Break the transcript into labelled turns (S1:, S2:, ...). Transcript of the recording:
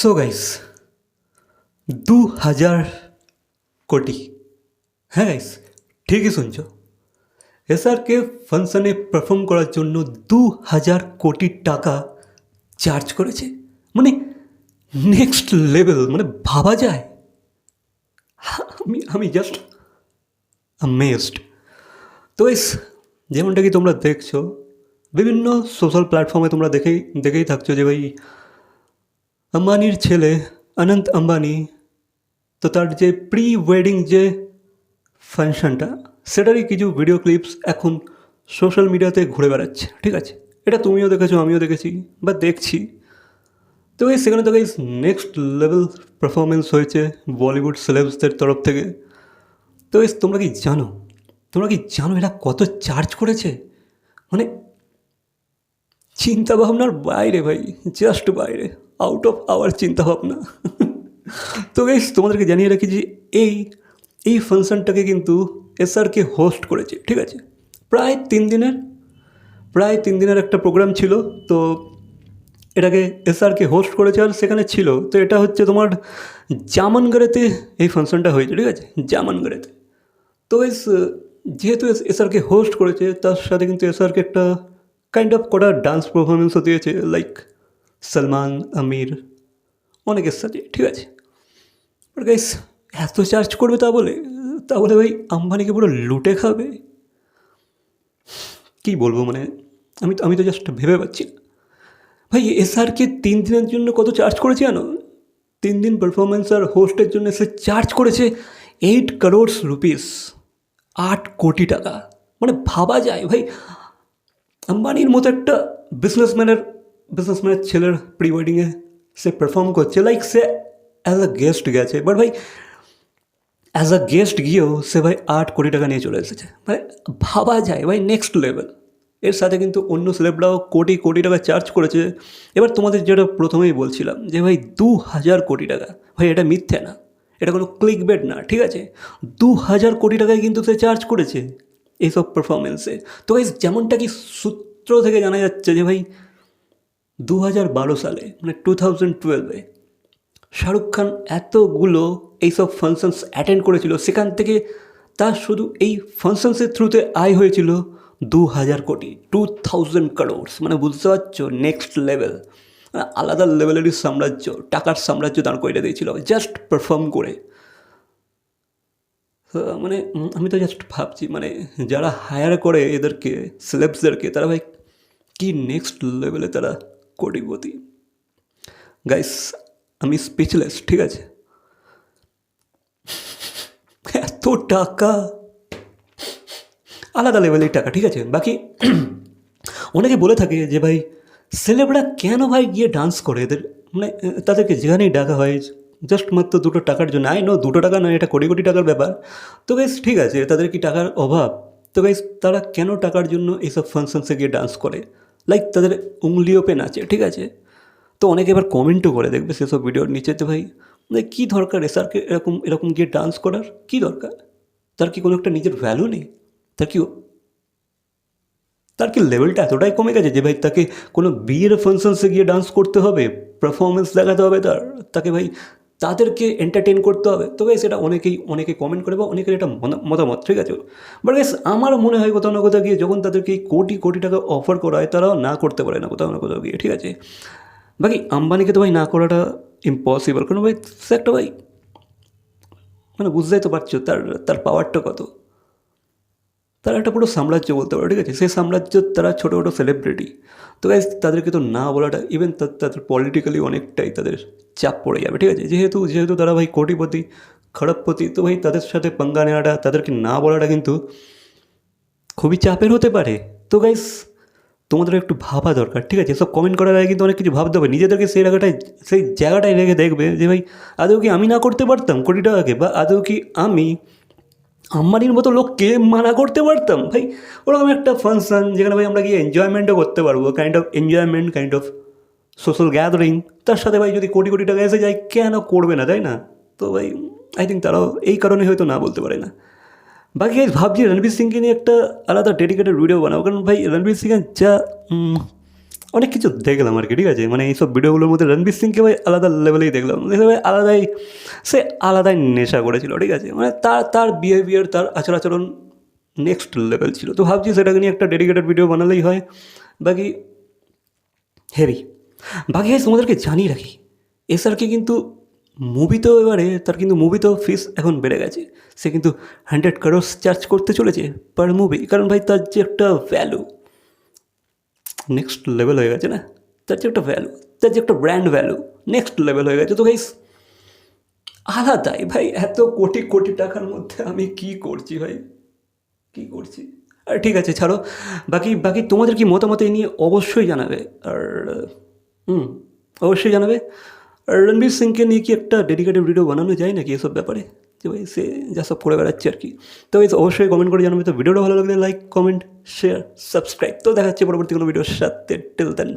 S1: So guys দু হাজার কোটি। হ্যাঁ গাইস ঠিকই শুনছো। এসআরকে ফাংশনে পারফর্ম করার জন্য দু হাজার কোটি টাকা চার্জ করেছে। মানে নেক্সট লেভেল মানে ভাবা যায়। আমি আমি জাস্ট অ্যামেজড তো গাইস যেমনটা কি তোমরা দেখছ, বিভিন্ন সোশ্যাল প্ল্যাটফর্মে তোমরা দেখেই দেখেই থাকছো যে ভাই আম্বানির ছেলে অনন্ত আম্বানি তো তার যে প্রি ওয়েডিং যে ফাংশনটা সেটারই কিছু ভিডিও ক্লিপস এখন সোশ্যাল মিডিয়াতে ঘুরে বেড়াচ্ছে ঠিক আছে এটা তুমিও দেখেছ আমিও দেখেছি বা দেখছি তো এই সেখানে তো গাইস নেক্সট লেভেল পারফরমেন্স হয়েছে বলিউড সেলেবসদের তরফ থেকে। তো গাইস তোমরা কি জানো? তোমরা কি জানো এরা কত চার্জ করেছে? মানে চিন্তা ভাবনার বাইরে ভাই জাস্ট বাইরে। আউট অফ আওয়ার চিন্তা ভাবনা তো গাইস তোমাদেরকে জানিয়ে রাখি যে এই এই ফাংশনটাকে কিন্তু এসআরকে হোস্ট করেছে, ঠিক আছে? প্রায় তিন দিনের, প্রায় তিন দিনের একটা প্রোগ্রাম ছিল, তো এটাকে এসআরকে হোস্ট করেছে আর সেখানে ছিল। তো এটা হচ্ছে তোমার জামানগড়েতে এই ফাংশনটা হয়েছে, ঠিক আছে? জামানগড়েতে। তো এস যেহেতু এসআরকে হোস্ট করেছে, তার সাথে কিন্তু এসআরকে একটা কাইন্ড অফ কটা ডান্স পারফরমেন্সও দিয়েছে লাইক সলমান, আমির, অনেকের সাথে, ঠিক আছে। গাইস এত চার্জ করবে তা বলে তা বলে ভাই আম্বানিকে পুরো লুটে খাবে? কী বলব মানে আমি তো আমি তো জাস্ট ভেবে পাচ্ছি না। ভাই, এসআরকে তিন দিনের জন্য কত চার্জ করেছে জানো? তিন দিন পারফরমেন্স আর হোস্টের জন্য সে চার্জ করেছে এইট করোড়স রুপিস আট কোটি টাকা। মানে ভাবা যায় ভাই, আম্বানির মতো একটা বিজনেসম্যানের বিজনেসম্যানের ছেলের প্রি ওয়েডিংয়ে সে পারফর্ম করছে লাইক সে অ্যাজ আ গেস্ট গেছে। বাট ভাই অ্যাজ আ গেস্ট গিয়েও সে ভাই আট কোটি টাকা নিয়ে চলে এসেছে। ভাই, ভাবা যায়, ভাই নেক্সট লেভেল এর সাথে কিন্তু অন্য সেলেবরাও কোটি কোটি টাকা চার্জ করেছে। এবার তোমাদের যেটা প্রথমেই বলছিলাম, যে ভাই দু হাজার কোটি টাকা। ভাই, এটা মিথ্যে না। এটা কোনো ক্লিক বেড না, ঠিক আছে? দু হাজার কোটি টাকায় কিন্তু সে চার্জ করেছে এইসব পারফরমেন্সে তো এই যেমনটা কি সূত্র থেকে জানা যাচ্ছে যে ভাই দু হাজার বারো সালে মানে টু থাউজেন্ড টুয়েলভে শাহরুখ খান এতগুলো এইসব ফাংশনস অ্যাটেন্ড করেছিল, সেখান থেকে তার শুধু এই ফাংশনসের থ্রুতে আয় হয়েছিল দু হাজার কোটি টু থাউজেন্ড কারোর্স মানে বুঝতে পারছ? নেক্সট লেভেল আলাদা লেভেলেরই সাম্রাজ্য, টাকার সাম্রাজ্য দাঁড় করে দিয়েছিল জাস্ট পারফর্ম করে। মানে আমি তো জাস্ট ভাবছি মানে যারা হায়ার করে এদেরকে সেলেবসদেরকে তারা ভাই কি নেক্সট লেভেলে তারা কোটিপতি। গাইস আমি স্পিচলেস ঠিক আছে? এত টাকা। আলাদা লেভেলের টাকা, ঠিক আছে? বাকি অনেকে বলে থাকে যে ভাই ছেলেবরা কেন ভাই গিয়ে ডান্স করে? এদের মানে তাদেরকে যেখানেই ডাকা হয় জাস্ট মাত্র দুটো টাকার জন্য। আই নো দুটো টাকা নয়, এটা কোটি কোটি টাকার ব্যাপার। তো গাইস ঠিক আছে, তাদের কি টাকার অভাব? তো গাইস তারা কেন টাকার জন্য এইসব ফাংশনসে গিয়ে ডান্স করে? লাইক তাদের উংলিও পে আছে, ঠিক আছে? তো অনেকে এবার কমেন্টও করে, দেখবে সেসব ভিডিওর নিচেতে ভাই মানে কী দরকার এসআরকে এরকম এরকম গিয়ে ডান্স করার? কী দরকার? তার কি কোনো একটা নিজের ভ্যালু নেই? তার কি তার কি লেভেলটা এতটাই কমে গেছে যে ভাই, তাকে কোনো বিয়ের ফাংশনসে গিয়ে ডান্স করতে হবে পারফরমেন্স দেখাতে হবে তার? তাকে ভাই তাদেরকে এন্টারটেন করতে হবে। তো গাইস এটা অনেকেই, অনেকে কমেন্ট করে বা অনেকের এটা মতামত, ঠিক আছে? বাট গাইস আমার মনে হয় কোথাও না কোথাও গিয়ে যখন তাদেরকে কোটি কোটি টাকা অফার করা হয়, তারাও না করতে পারে না কোথাও না কোথাও গিয়ে, ঠিক আছে? বাকি আম্বানিকে তো ভাই না করাটা ইম্পসিবল কারণ ভাই? সে একটা ভাই মানে বুঝতেই তো পারছ, তার তার পাওয়ারটা কত? তারা একটা পুরো সাম্রাজ্য বলতে পারো, ঠিক আছে? সেই সাম্রাজ্য তারা ছোটো ছোটো সেলিব্রিটি তো গাইজ তাদেরকে তো না বলাটা ইভেন তাদের পলিটিক্যালি অনেকটাই তাদের চাপ পড়ে যাবে, ঠিক আছে? যেহেতু যেহেতু তারা ভাই কোটিপতি, খড়গপতি, তো ভাই তাদের সাথে পাঙ্গা নেওয়াটা, তাদেরকে না বলাটা কিন্তু খুবই চাপের হতে পারে। তো গাইস তোমাদের একটু ভাবা দরকার, ঠিক আছে? সব কমেন্ট করার আগে কিন্তু অনেক কিছু ভাবতে হবে। নিজেদেরকে সেই জায়গাটায় সেই জায়গাটায় রেখে দেখবে যে ভাই, আদৌ কি আমি না করতে পারতাম কোটি টাকাকে? বা আদৌ কি আমি আম্বানির মতো লোককে মানা করতে পারতাম। ভাই, ওরকম একটা ফাংশন যেখানে ভাই আমরা গিয়ে এনজয়মেন্টও করতে পারব kind of enjoyment kind of social gathering তার সাথে ভাই যদি কোটি কোটি টাকা এসে যায়, কেন করবে না, তাই না? তো ভাই আই থিঙ্ক তারাও এই কারণে হয়তো না বলতে পারে না। বাকি ভাবছি রণবীর সিংকে নিয়ে একটা আলাদা ডেডিকেটেড ভিডিও বানাবো। কারণ ভাই, রণবীর সিংয়ের যা অনেক কিছু দেখলাম আর কি, ঠিক আছে? মানে এইসব ভিডিওগুলোর মধ্যে রণবীর সিংকে ভাই আলাদা লেভেলেই দেখলাম। ভাই আলাদাই, সে আলাদাই নেশা করেছিল, ঠিক আছে? মানে তার তার বিহেভিয়ার তার আচার আচরণ নেক্সট লেভেল ছিল। তো ভাবছি সেটাকে নিয়ে একটা ডেডিকেটেড ভিডিও বানালেই হয়। বাকি হেভি বাকি হ্যাঁ তোমাদেরকে জানিয়ে রাখি, এসআরকে কিন্তু মুভিতেও এবারে, তার কিন্তু মুভিতেও ফিস এখন বেড়ে গেছে। সে কিন্তু হান্ড্রেড কারোস চার্জ করতে চলেছে পার মুভি কারণ ভাই তার যে একটা ভ্যালু নেক্সট লেভেল হয়ে গেছে না? তার যে একটা ভ্যালু তার যে একটা ব্র্যান্ড ভ্যালু নেক্সট লেভেল হয়ে গেছে। তো গাইস আলাদাই ভাই, এত কোটি কোটি টাকার মধ্যে আমি কি করছি ভাই? কী করছি? আর ঠিক আছে, ছাড়ো। বাকি বাকি তোমাদের কি মতামত এই নিয়ে অবশ্যই জানাবে। আর, হুম, অবশ্যই জানাবে। রণবীর সিংকে নিয়ে কি একটা ডেডিকেটেড ভিডিও বানানো যায় নাকি এসব ব্যাপারে? যে ভাই সে যা সব করে বেড়াচ্ছে আর কি। তো ভাই অবশ্যই কমেন্ট করে জানাবে। তো ভিডিওটা ভালো লাগলে লাইক কমেন্ট শেয়ার সাবস্ক্রাইব তো দেখা যাচ্ছে পরবর্তী কোনো ভিডিওর সাথে। টেল দেন